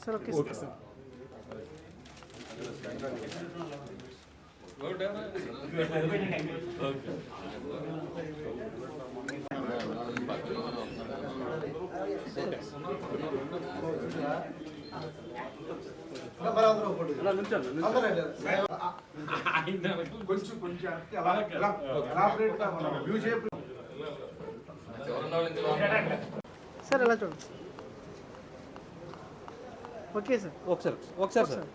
Sir okay sir కొంచెం కొంచెం అంటే సార్ ఎలా చూడండి ఓకే సార్. ఒకసారి ఒకసారి సార్.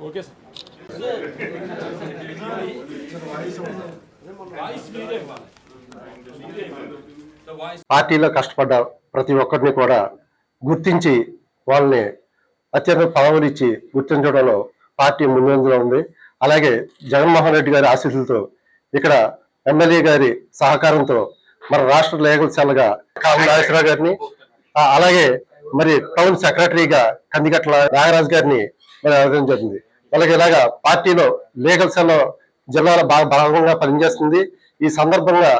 Okay sir. పార్టీలో కష్టపడ్డ ప్రతి ఒక్కరిని కూడా గుర్తించి వాళ్ళని అత్యంత పదవులు ఇచ్చి గుర్తించడంలో పార్టీ ముందంజలో ఉంది. అలాగే జగన్మోహన్ రెడ్డి గారి ఆశీస్సులతో ఇక్కడ ఎమ్మెల్యే గారి సహకారంతో మన రాష్ట్ర లేఖల సెల్గా కాలం నాగేశ్వరరావు గారిని అలాగే మరి టౌన్ సెక్రటరీగా కందిగట్ల నాగరాజు గారిని మరి అడగడం జరిగింది అలాగే ఇలాగా పార్టీలో లీగల్ సెల్ జిల్లాలో బాగా భాగంగా పనిచేస్తుంది. ఈ సందర్భంగా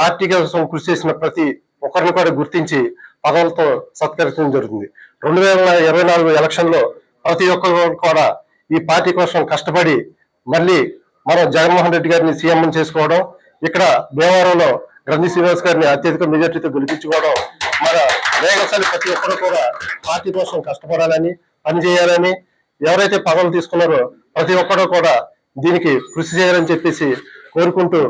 పార్టీ కోసం కృషి చేసిన ప్రతి ఒక్కరిని కూడా గుర్తించి పదవులతో సత్కరించడం జరుగుతుంది. రెండు వేల ఇరవై నాలుగు ఎలక్షన్లో ప్రతి ఒక్కరు కూడా ఈ పార్టీ కోసం కష్టపడి మళ్ళీ మనం జగన్మోహన్ రెడ్డి గారిని సీఎం చేసుకోవడం ఇక్కడ భీమవరంలో గ్రంథి శ్రీనివాస్ గారిని అత్యధిక మెజార్టీతో గెలిపించుకోవడం మన వేగశాలి ప్రతి ఒక్కరు కూడా పార్టీ కోసం కష్టపడాలని పనిచేయాలని ఎవరైతే పదవులు తీసుకున్నారో ప్రతి ఒక్కరు కూడా దీనికి కృషి చేయాలని చెప్పేసి కోరుకుంటూ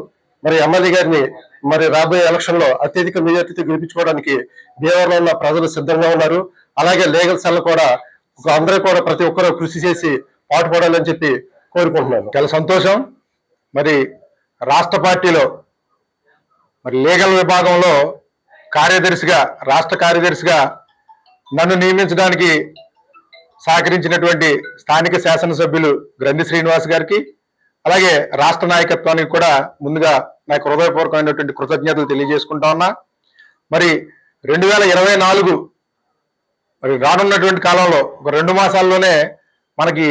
మరి ఎమ్మెల్యే గారిని మరి రాబోయే ఎలక్షన్లో అత్యధిక మెజార్టీతో గెలిపించుకోవడానికి భీమవరంలో ఉన్న ప్రజలు సిద్ధంగా ఉన్నారు. అలాగే లీగల్ సెల్ కూడా అందరూ కూడా ప్రతి ఒక్కరూ కృషి చేసి పాటుపడాలని చెప్పి కోరుకుంటున్నాను. చాలా సంతోషం. మరి రాష్ట్ర పార్టీలో మరి లీగల్ విభాగంలో కార్యదర్శిగా రాష్ట్ర కార్యదర్శిగా నన్ను నియమించడానికి సహకరించినటువంటి స్థానిక శాసనసభ్యులు గ్రంథి శ్రీనివాస్ గారికి అలాగే రాష్ట్ర నాయకత్వానికి కూడా ముందుగా నాకు హృదయపూర్వకమైనటువంటి కృతజ్ఞతలు తెలియజేసుకుంటా ఉన్నా. మరి రెండు వేల ఇరవై నాలుగు మరి రానున్నటువంటి కాలంలో ఒక రెండు మాసాల్లోనే మనకి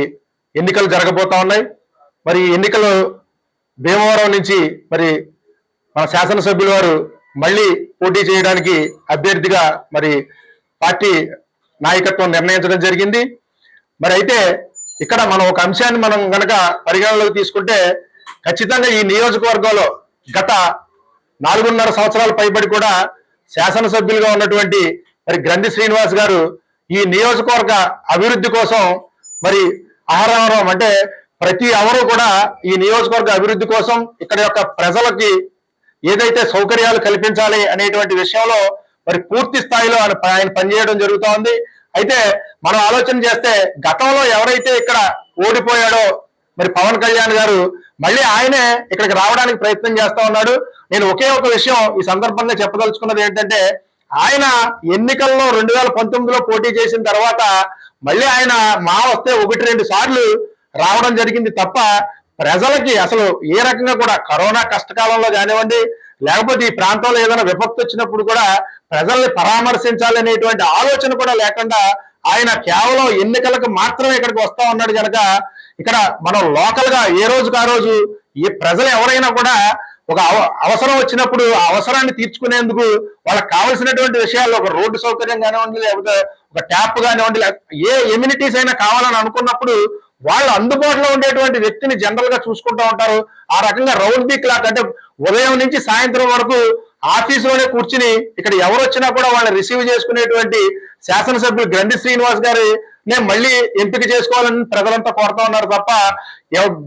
ఎన్నికలు జరగబోతా ఉన్నాయి. మరి ఈ ఎన్నికలు భీమవరం నుంచి మరి మన శాసనసభ్యుల వారు మళ్ళీ పోటీ చేయడానికి అభ్యర్థిగా మరి పార్టీ నాయకత్వం నిర్ణయించడం జరిగింది. మరి అయితే ఇక్కడ మనం ఒక అంశాన్ని మనం గనక పరిగణలోకి తీసుకుంటే ఖచ్చితంగా ఈ నియోజకవర్గంలో గత నాలుగున్నర సంవత్సరాల పైబడి కూడా శాసనసభ్యులుగా ఉన్నటువంటి మరి గ్రంథి శ్రీనివాస్ గారు ఈ నియోజకవర్గ అభివృద్ధి కోసం మరి ఆహారం అంటే ప్రతి ఎవరు కూడా ఈ నియోజకవర్గ అభివృద్ధి కోసం ఇక్కడ యొక్క ప్రజలకి ఏదైతే సౌకర్యాలు కల్పించాలి అనేటువంటి విషయంలో మరి పూర్తి స్థాయిలో ఆయన ఆయన పనిచేయడం జరుగుతోంది. అయితే మనం ఆలోచన చేస్తే గతంలో ఎవరైతే ఇక్కడ ఓడిపోయాడో మరి పవన్ కళ్యాణ్ గారు మళ్ళీ ఆయనే ఇక్కడికి రావడానికి ప్రయత్నం చేస్తా ఉన్నాడు. నేను ఒకే ఒక విషయం ఈ సందర్భంగా చెప్పదలుచుకున్నది ఏంటంటే ఆయన ఎన్నికల్లో రెండు వేల పంతొమ్మిదిలో పోటీ చేసిన తర్వాత మళ్ళీ ఆయన మా వస్తే ఒకటి రెండు సార్లు రావడం జరిగింది తప్ప ప్రజలకి అసలు ఏ రకంగా కూడా కరోనా కష్టకాలంలో కానివ్వండి లేకపోతే ఈ ప్రాంతంలో ఏదైనా విపత్తు వచ్చినప్పుడు కూడా ప్రజల్ని పరామర్శించాలనేటువంటి ఆలోచన కూడా లేకుండా ఆయన కేవలం ఎన్నికలకు మాత్రమే ఇక్కడికి వస్తా ఉన్నాడు కనుక ఇక్కడ మనం లోకల్గా ఏ రోజుకు ఆ రోజు ఈ ప్రజలు ఎవరైనా కూడా ఒక అవ- అవసరం వచ్చినప్పుడు ఆ అవసరాన్ని తీర్చుకునేందుకు వాళ్ళకి కావలసినటువంటి విషయాల్లో ఒక రోడ్డు సౌకర్యం కానివ్వండి లేకపోతే ఒక ట్యాప్ కానివ్వండి ఏ ఎమ్యూనిటీస్ అయినా కావాలని అనుకున్నప్పుడు వాళ్ళు అందుబాటులో ఉండేటువంటి వ్యక్తిని జనరల్గా చూసుకుంటూ ఉంటారు. ఆ రకంగా రౌండ్ ది క్లాక్ అంటే ఉదయం నుంచి సాయంత్రం వరకు ఆఫీసులోనే కూర్చుని ఇక్కడ ఎవరు వచ్చినా కూడా వాళ్ళని రిసీవ్ చేసుకునేటువంటి శాసనసభ్యులు గ్రంథి శ్రీనివాస్ గారి నేను మళ్ళీ ఎంపిక చేసుకోవాలని ప్రజలంతా కోరుతా ఉన్నారు తప్ప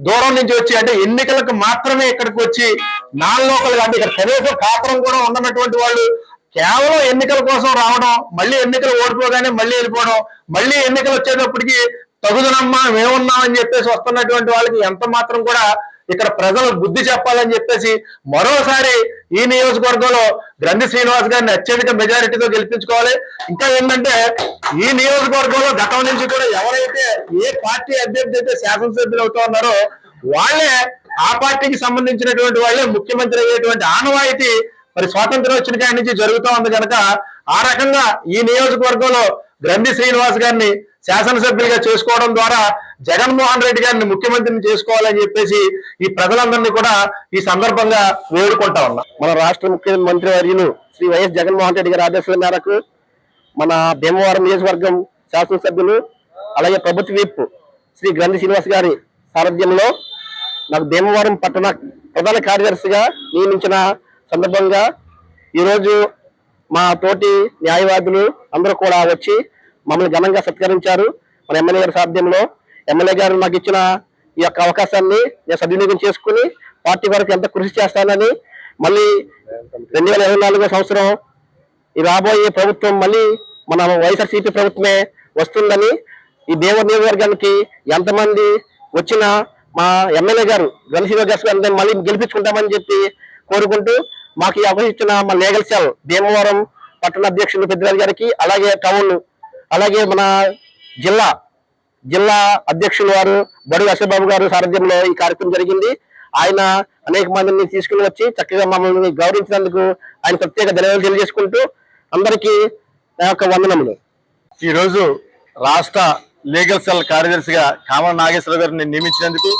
దూరం నుంచి వచ్చి అంటే ఎన్నికలకు మాత్రమే ఇక్కడికి వచ్చి నాన్ లోకల్ అంటే ఇక్కడ కనీసం కాపురం కూడా ఉండనటువంటి వాళ్ళు కేవలం ఎన్నికల కోసం రావడం మళ్ళీ ఎన్నికలు ఓడిపోగానే మళ్ళీ వెళ్ళిపోవడం మళ్ళీ ఎన్నికలు వచ్చేటప్పటికి తగుదనమ్మా మేమున్నామని చెప్పేసి వస్తున్నటువంటి వాళ్ళకి ఎంత మాత్రం కూడా ఇక్కడ ప్రజలు బుద్ధి చెప్పాలని చెప్పేసి మరోసారి ఈ నియోజకవర్గంలో గ్రంథి శ్రీనివాస్ గారిని అత్యధిక మెజారిటీతో గెలిపించుకోవాలి. ఇంకా ఏంటంటే ఈ నియోజకవర్గంలో గతం నుంచి కూడా ఎవరైతే ఏ పార్టీ అభ్యర్థి అయితే శాసనసభ్యులు అవుతా ఉన్నారో వాళ్ళే ఆ పార్టీకి సంబంధించినటువంటి వాళ్ళే ముఖ్యమంత్రి అయ్యేటువంటి ఆనవాయితీ మరి స్వాతంత్రం వచ్చిన కాడి నుంచి జరుగుతూ ఉంది కనుక ఆ రకంగా ఈ నియోజకవర్గంలో గ్రంథి శ్రీనివాస్ గారిని శాసనసభ్యులుగా చేసుకోవడం ద్వారా జగన్మోహన్ రెడ్డి గారిని ముఖ్యమంత్రిని చేసుకోవాలని చెప్పేసి ఈ ప్రజలందరినీ కూడా ఈ సందర్భంగా వేడుకుంటా ఉన్నా. మన రాష్ట్ర ముఖ్యమంత్రి వర్యులు శ్రీ వైఎస్ జగన్మోహన్ రెడ్డి గారి ఆదేశాల మేరకు మన భీమవరం నియోజకవర్గం శాసనసభ్యులు అలాగే ప్రభుత్వ విప్ శ్రీ గ్రంథి శ్రీనివాస్ గారి సారథ్యంలో నాకు భీమవరం పట్టణ ప్రధాన కార్యదర్శిగా నియమించిన సందర్భంగా ఈరోజు మా తోటి న్యాయవాదులు అందరూ కూడా వచ్చి మమ్మల్ని ఘనంగా సత్కరించారు. మన ఎమ్మెల్యే గారి సారథ్యంలో ఎమ్మెల్యే గారు నాకు ఇచ్చిన ఈ యొక్క అవకాశాన్ని నేను సద్వినియోగం చేసుకుని పార్టీ వరకు ఎంత కృషి చేస్తానని మళ్ళీ రెండు వేల ఇరవై నాలుగో సంవత్సరం ఈ రాబోయే ప్రభుత్వం మళ్ళీ మన వైఎస్ఆర్సీపీ ప్రభుత్వమే వస్తుందని ఈ దేవ నియోజకవర్గానికి ఎంతమంది వచ్చినా మా ఎమ్మెల్యే గారు గణశివ గారు మళ్ళీ గెలిపించుకుంటామని చెప్పి కోరుకుంటూ మాకు ఈ అవకాశం ఇచ్చిన మా లీగల్ సెల్ భీమవరం పట్టణ అధ్యక్షులు పెద్దరాజు గారికి అలాగే టౌన్ అలాగే మన జిల్లా జిల్లా అధ్యక్షులు వారు బడుగు అశ్వబాబు గారు సారథ్యంలో ఈ కార్యక్రమం జరిగింది. ఆయన అనేక మందిని తీసుకుని వచ్చి చక్కగా మమ్మల్ని గౌరవించినందుకు ఆయన ప్రత్యేక ధన్యవాదాలు తెలియజేసుకుంటూ అందరికీ నా యొక్క వందనములు. ఈ రోజు రాష్ట్ర లీగల్ సెల్ కార్యదర్శిగా కామల నాగేశ్వర గారిని నియమించినందుకు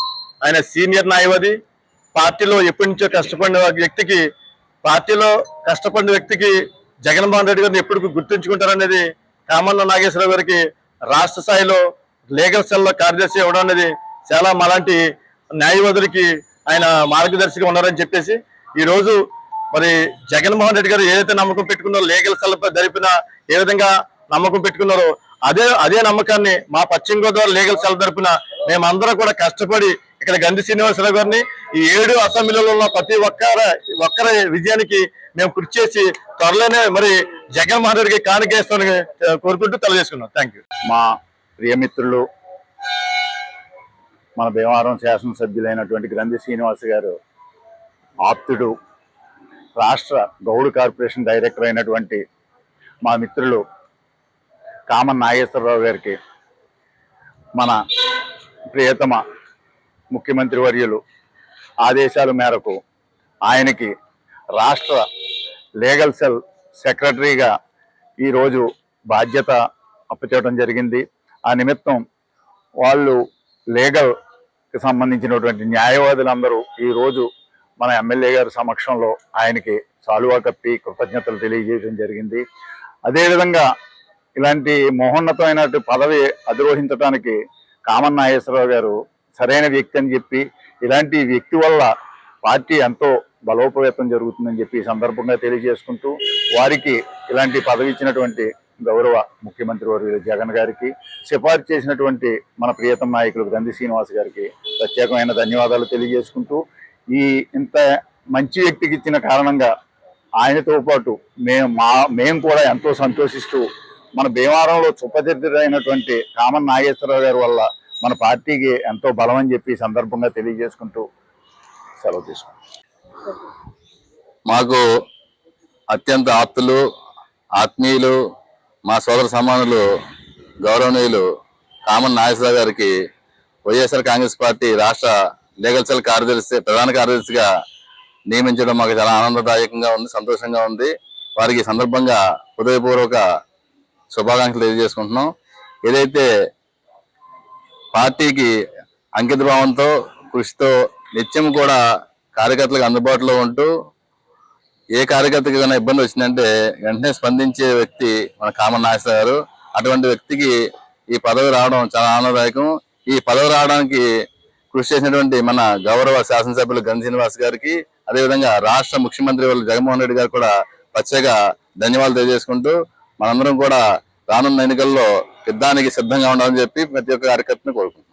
ఆయన సీనియర్ న్యాయవాది పార్టీలో ఎప్పటి నుంచో కష్టపడిన వ్యక్తికి పార్టీలో కష్టపడిన వ్యక్తికి జగన్మోహన్ రెడ్డి గారిని ఎప్పటికీ గుర్తుంచుకుంటారనేది కామన్న నాగేశ్వర గారికి రాష్ట్ర స్థాయిలో లీగల్ సెల్లో కార్యదర్శి ఇవ్వడం అనేది చాలా మాలాంటి న్యాయవాదులకి ఆయన మార్గదర్శిగా ఉన్నారని చెప్పేసి ఈ రోజు మరి జగన్మోహన్ రెడ్డి గారు ఏదైతే నమ్మకం పెట్టుకున్నారో లీగల్ సెల్ జరిపిన ఏ విధంగా నమ్మకం పెట్టుకున్నారో అదే అదే నమ్మకాన్ని మా పశ్చిమ గోదావరి లీగల్ సెల్ తరపున మేమందరం కూడా కష్టపడి ఇక్కడ గంధి శ్రీనివాసరావు గారిని ఈ ఏడు అసెంబ్లీలో ఉన్న ప్రతి ఒక్కర ఒక్కరి విజయానికి మేము కృషి చేసి త్వరలోనే మరి జగన్మోహన్ రెడ్డికి కానికేస్తామని కోరుకుంటూ తెలియజేసుకున్నాం. థ్యాంక్ యూ మా ప్రియమిత్రులు మన భీమవరం శాసనసభ్యులైనటువంటి గ్రంథి శ్రీనివాస్ గారు ఆప్తుడు రాష్ట్ర గౌడ్ కార్పొరేషన్ డైరెక్టర్ అయినటువంటి మా మిత్రులు కామన్ నాగేశ్వరరావు గారికి మన ప్రియతమ ముఖ్యమంత్రి వర్యులు ఆదేశాల మేరకు ఆయనకి రాష్ట్ర లీగల్ సెల్ సెక్రటరీగా ఈరోజు బాధ్యత అప్పచేయడం జరిగింది. ఆ నిమిత్తం వాళ్ళు లీగల్కి సంబంధించినటువంటి న్యాయవాదులందరూ ఈ రోజు మన ఎమ్మెల్యే గారి సమక్షంలో ఆయనకి సాలువా కప్పి కృతజ్ఞతలు తెలియజేయడం జరిగింది. అదేవిధంగా ఇలాంటి మహోన్నతమైనటువంటి పదవి అధిరోహించడానికి కామన్ నాగేశ్వరరావు గారు సరైన వ్యక్తి అని చెప్పి ఇలాంటి వ్యక్తి వల్ల పార్టీ ఎంతో బలోపేతం జరుగుతుందని చెప్పి ఈ సందర్భంగా తెలియజేసుకుంటూ వారికి ఇలాంటి పదవి ఇచ్చినటువంటి గౌరవ ముఖ్యమంత్రి వర్యులు జగన్ గారికి సిఫార్సు చేసినటువంటి మన ప్రియతమ నాయకులు గంధి శ్రీనివాస్ గారికి ప్రత్యేకమైన ధన్యవాదాలు తెలియజేసుకుంటూ ఈ ఇంత మంచి వ్యక్తికి ఇచ్చిన కారణంగా ఆయనతో పాటు మేము మా మేము కూడా ఎంతో సంతోషిస్తూ మన భీమవరంలో సుపరిచితుడైనటువంటి కామన్ నాగేశ్వరరావు గారి వల్ల మన పార్టీకి ఎంతో బలం అని చెప్పి సందర్భంగా తెలియజేసుకుంటూ సెలవు తీసుకుంటాం మాకు అత్యంత ఆప్తులు ఆత్మీయులు మా సోదర సమానులు గౌరవనీయులు కామన్ నాగేశ్వరరావు గారికి వైఎస్ఆర్ కాంగ్రెస్ పార్టీ రాష్ట్ర లీగల్ సెల్ కార్యదర్శి ప్రధాన కార్యదర్శిగా నియమించడం మాకు చాలా ఆనందదాయకంగా ఉంది సంతోషంగా ఉంది. వారికి సందర్భంగా హృదయపూర్వక శుభాకాంక్షలు తెలియజేసుకుంటున్నాం. ఏదైతే పార్టీకి అంకిత భావంతో కృషితో నిత్యం కూడా కార్యకర్తలకు అందుబాటులో ఉంటూ ఏ కార్యకర్తకి ఏదైనా ఇబ్బంది వచ్చిందంటే వెంటనే స్పందించే వ్యక్తి మన కామన్ నాగేశ్వర గారు. అటువంటి వ్యక్తికి ఈ పదవి రావడం చాలా ఆనందదాయకం. ఈ పదవి రావడానికి కృషి చేసినటువంటి మన గౌరవ శాసనసభ్యులు గంధ శ్రీనివాస్ గారికి అదేవిధంగా రాష్ట్ర ముఖ్యమంత్రి వాళ్ళు జగన్మోహన్ రెడ్డి గారు కూడా ప్రత్యేక ధన్యవాదాలు తెలియజేసుకుంటూ మనందరం కూడా రానున్న ఎన్నికల్లో యుద్ధానికి సిద్ధంగా ఉండాలని చెప్పి ప్రతి ఒక్క కార్యకర్తను కోరుకుంటున్నాం.